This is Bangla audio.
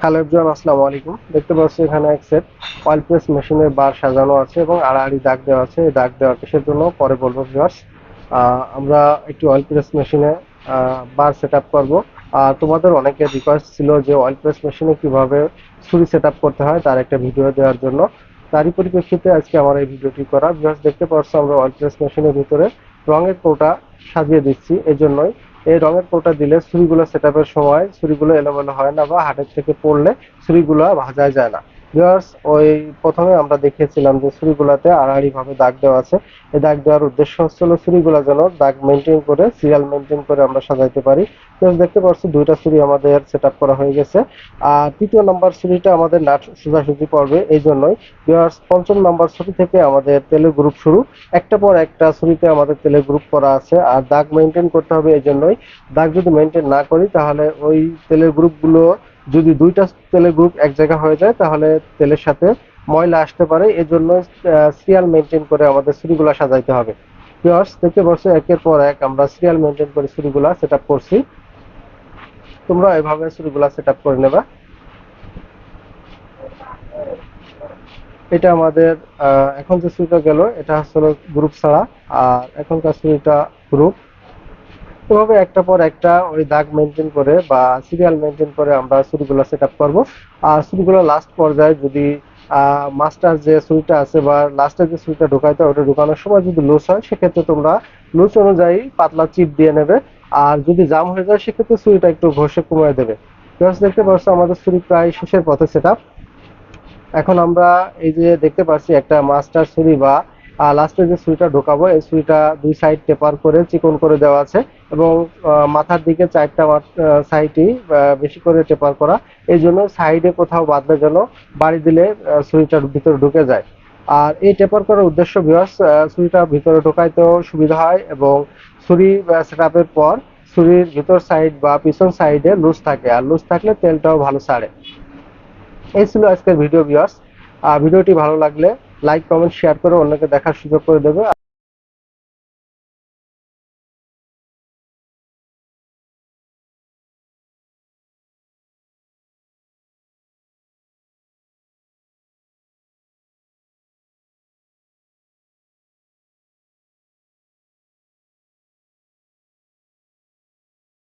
হ্যালো এভরিওয়ান, আসসালামু আলাইকুম। দেখতে পাচ্ছি এখানে এক সেট অয়েল প্রেস মেশিনের বার সাজানো আছে এবং আড়াআড়ি দাগ দেওয়া আছে। এই দাগ দেওয়া কিসের জন্য? পরে বলব ভিউয়ার্স আমরা একটি অয়েল প্রেস মেশিনে বার সেট আপ করব। আর তোমাদের অনেকের রিকোয়েস্ট ছিল যে অয়েল প্রেস মেশিনে কীভাবে ছুরি সেট করতে হয়, তার একটা ভিডিও দেওয়ার জন্য। তারই পরিপ্রেক্ষিতে আজকে আমার এই ভিডিওটি করা। ভিউয়ার্স দেখতে পাচ্ছ আমরা অয়েল প্রেস মেশিনের ভিতরে রঙের কৌটা সাজিয়ে দিচ্ছি। এই জন্যই এই রঙের পোটা দিলে ছুরিগুলো সেট সময় ছুরিগুলো এলোমেলো হয় না বা হাটের থেকে পড়লে ছুরিগুলো ভাজা যায় না। ভিউয়ার্স ওই প্রথমে আমরা দেখিয়েছিলাম যে ছুরিগুলোতে আড়াআড়ি ভাবে দাগ দেওয়া আছে। এই দাগ দেওয়ার উদ্দেশ্য হচ্ছিল ছুরিগুলো যেন দাগ মেনটেন করে সিরিয়াল মেনটেন করে আমরা সাজাইতে পারি। দেখতে পাচ্ছি দুইটা ছুরি আমাদের সেট করা হয়ে গেছে। আর তৃতীয় নাম্বার ছুরিটা আমাদের নাট সোজাসুজি পড়বে, এই জন্যই। ভিউয়ার্স পঞ্চম নাম্বার ছুরি থেকে আমাদের তেলের গ্রুপ শুরু। একটা পর একটা ছুরিতে আমাদের তেলের গ্রুপ করা আছে। আর দাগ মেনটেন করতে হবে, এই জন্যই। দাগ যদি মেনটেন না করি, তাহলে ওই তেলের গ্রুপগুলো যদি দুইটা তেলের গ্রুপ এক জায়গা হয়ে যায়, তাহলে তেলের সাথে ময়লা আসতে পারে। এই জন্য সিরিয়াল মেনটেন করে আমাদের ছুরিগুলো সাজাইতে হবে। ভিউয়ার্স দেখতে পাচ্ছ একের পর এক আমরা সিরিয়াল মেনটেন করে ছুরিগুলা সেট করছি। তোমরা এভাবে ছুরিগুলা সেট করে নেবা। এটা আমাদের এখন যে ছুরিটা গেল, এটা হচ্ছে গ্রুপ ছাড়া। আর এখনকার ছুরিটা গ্রুপ এভাবে একটা পর একটা ওই দাগ মেনটেন করে বা সিরিয়াল মেনটেন করে আমরা ছুরিগুলো সেট আপ করব। আর ছুরিগুলো লাস্ট পর্যায়ে যদি মাস্টার যে সুইটা আছে বা লাস্টের যে সুইটা ঢোকাইতে ওটা ঢোকানোর সময় যদি লুজ হয়, সেক্ষেত্রে তোমরা লুজ অনুযায়ী পাতলা চিপ দিয়ে নেবে। আর যদি জাম হয়ে যায়, সেক্ষেত্রে সুইটা একটু ঘষে কমিয়ে দেবে। দেখতে পাচ্ছ আমাদের ছুরি প্রায় শেষের পথে সেট এখন আমরা এই যে দেখতে পাচ্ছি একটা মাস্টার ছুরি বা লাস্টে যে সুইটা ঢোকাবো, এই সুইটা দুই সাইড টেপার করে চিকন করে দেওয়া আছে এবং মাথার দিকে চারটা সাইডই বেশি করে টেপার করা। এই জন্য সাইডে কোথাও বাঁধলে যেন বাড়ি দিলে সুইটার ভিতরে ঢুকে যায়। আর এই টেপার করার উদ্দেশ্য বিয়াস সুইটা ভিতরে ঢোকাইতেও সুবিধা হয় এবং ছুরি সেট পর ছুরির ভিতর সাইড বা পিছন সাইডে লুজ থাকে। আর লুজ থাকলে তেলটাও ভালো ছাড়ে এই ছিল আজকের ভিডিও বিয়ার্স ভিডিওটি ভালো লাগলে লাইক কমেন্ট শেয়ার করে অন্যকে দেখার সুযোগ করে দেবে।